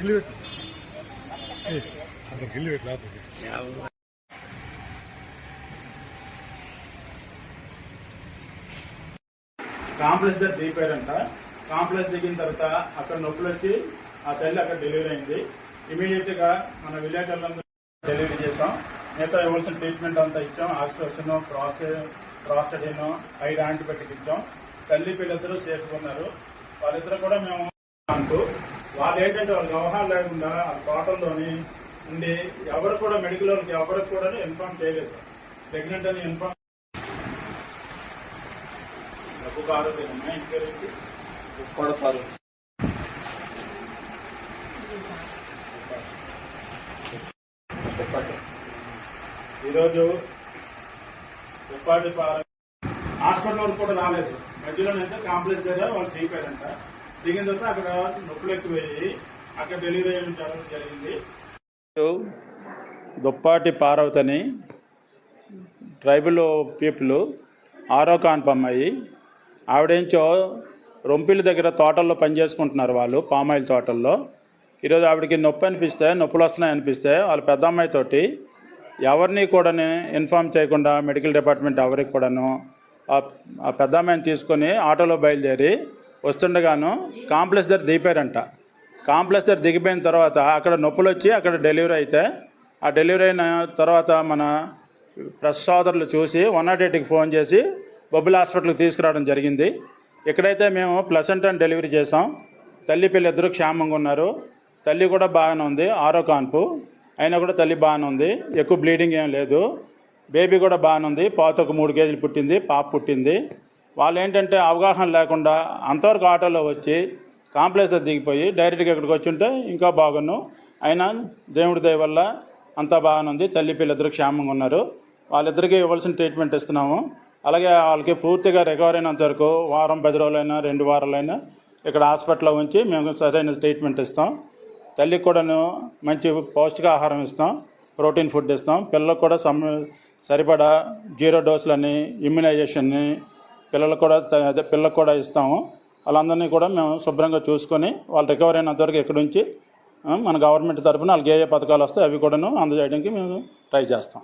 గిల్లి పెట్టు అంత గిల్లి పెట్టు కాంప్లెక్స్ దగ్గర దిగిపోయారంట. కాంప్లెక్స్ దిగిన తర్వాత అక్కడ నొప్పులు వచ్చి ఆ తల్లి అక్కడ డెలివరీ అయింది. ఇమీడియట్గా మన విలేకరులందరూ డెలివరీ చేసాం మిగతా ఇవ్వాల్సిన ట్రీట్మెంట్ అంతా ఇచ్చాం. ఆక్సిజన్ ప్రాస్టడిన్ ఐదు యాంటీబయాటిక్ ఇచ్చాం. తల్లి పిల్లలిద్దరూ సేఫ్ ఉన్నారు. వాళ్ళిద్దరు కూడా మేము అంటూ వాళ్ళు ఏంటంటే వాళ్ళకి అవగాహన లేకుండా ఆ తోటల్లోని ఉండి ఎవరు కూడా మెడికల్ వాళ్ళకి ఎవరికి కూడా ఇన్ఫార్మ్ చేయలేదు. ప్రెగ్నెంట్ అని ఇన్ఫార్మ్ డబ్బు ఇంకేంటి కొడతారు ఈరోజు ఉపాధి పా- హాస్పిటల్ వరకు కూడా రాలేదు. మధ్యలోనైతే కాంప్లెక్స్ దగ్గర వాళ్ళు దిగిపోయారంట దిగిన తర్వాత అక్కడ నొప్పులు ఎక్కువయ్యి అక్కడ డెలివరీ జరిగింది. దుప్పాటి పార్వతని ట్రైబల్ పీపుల్ ఆరో కాన్పు అమ్మాయి ఆవిడేంచో రొంపిల దగ్గర తోటల్లో పనిచేసుకుంటున్నారు వాళ్ళు పామాయిల్ తోటల్లో. ఈరోజు ఆవిడకి నొప్పి అనిపిస్తే నొప్పులు వస్తున్నాయి అనిపిస్తే వాళ్ళ పెద్ద అమ్మాయితోటి ఎవరిని కూడా ఇన్ఫామ్ చేయకుండా మెడికల్ డిపార్ట్మెంట్ ఎవరికి కూడాను ఆ పెద్ద అమ్మాయిని తీసుకొని ఆటోలో బయలుదేరి వస్తుండగాను కాంప్లెక్స్ దగ్గర దిగిపోయారంట. కాంప్లెక్స్ దగ్గర దిగిపోయిన తర్వాత అక్కడ నొప్పులు వచ్చి అక్కడ డెలివరీ అయితే ఆ డెలివరీ అయిన తర్వాత మన ప్రెస్ సోదరులు చూసి వన్ నాట్ ఎయిట్కి ఫోన్ చేసి బొబ్బుల హాస్పిటల్కి తీసుకురావడం జరిగింది. ఇక్కడైతే మేము ప్లసెంట్ అని డెలివరీ చేసాం తల్లి పిల్లిద్దరు క్షేమంగా ఉన్నారు. తల్లి కూడా బాగానే ఉంది ఆరో కాన్పు. అయినా కూడా తల్లి బాగానే ఉంది ఎక్కువ బ్లీడింగ్ ఏం లేదు. బేబీ కూడా బాగానే ఉంది. పాత ఒక మూడు కేజీలు పుట్టింది పాప పుట్టింది. వాళ్ళు ఏంటంటే అవగాహన లేకుండా అంతవరకు ఆటోలో వచ్చి కాంప్లెక్స్ దిగిపోయి డైరెక్ట్గా ఇక్కడికి వచ్చి ఉంటే ఇంకా బాగున్ను. అయినా దేవుడి దయ వల్ల అంతా బాగానే ఉంది తల్లి పిల్లలిద్దరు క్షేమంగా ఉన్నారు. వాళ్ళిద్దరికీ ఇవ్వాల్సిన ట్రీట్మెంట్ ఇస్తున్నాము. అలాగే వాళ్ళకి పూర్తిగా రికవర్ అయినంత వరకు వారం పది రోజులైనా రెండు వారాలైనా ఇక్కడ హాస్పిటల్లో ఉంచి మేము సరైన ట్రీట్మెంట్ ఇస్తాం. తల్లికి కూడాను మంచి పౌష్టికాహారం ఇస్తాం. ప్రోటీన్ ఫుడ్ ఇస్తాం. పిల్లలకు కూడా సమ సరిపడా జీరో డోసులని ఇమ్యునైజేషన్ని పిల్లలకు కూడా త- అదే పిల్లలకు కూడా ఇస్తాము. వాళ్ళందరినీ కూడా మేము శుభ్రంగా చూసుకొని వాళ్ళు రికవర్ అయినంత వరకు ఇక్కడ నుంచి మన గవర్నమెంట్ తరఫున వాళ్ళకి ఏ ఏ పథకాలు వస్తాయి అవి కూడాను అందజేయడానికి మేము ట్రై చేస్తాం.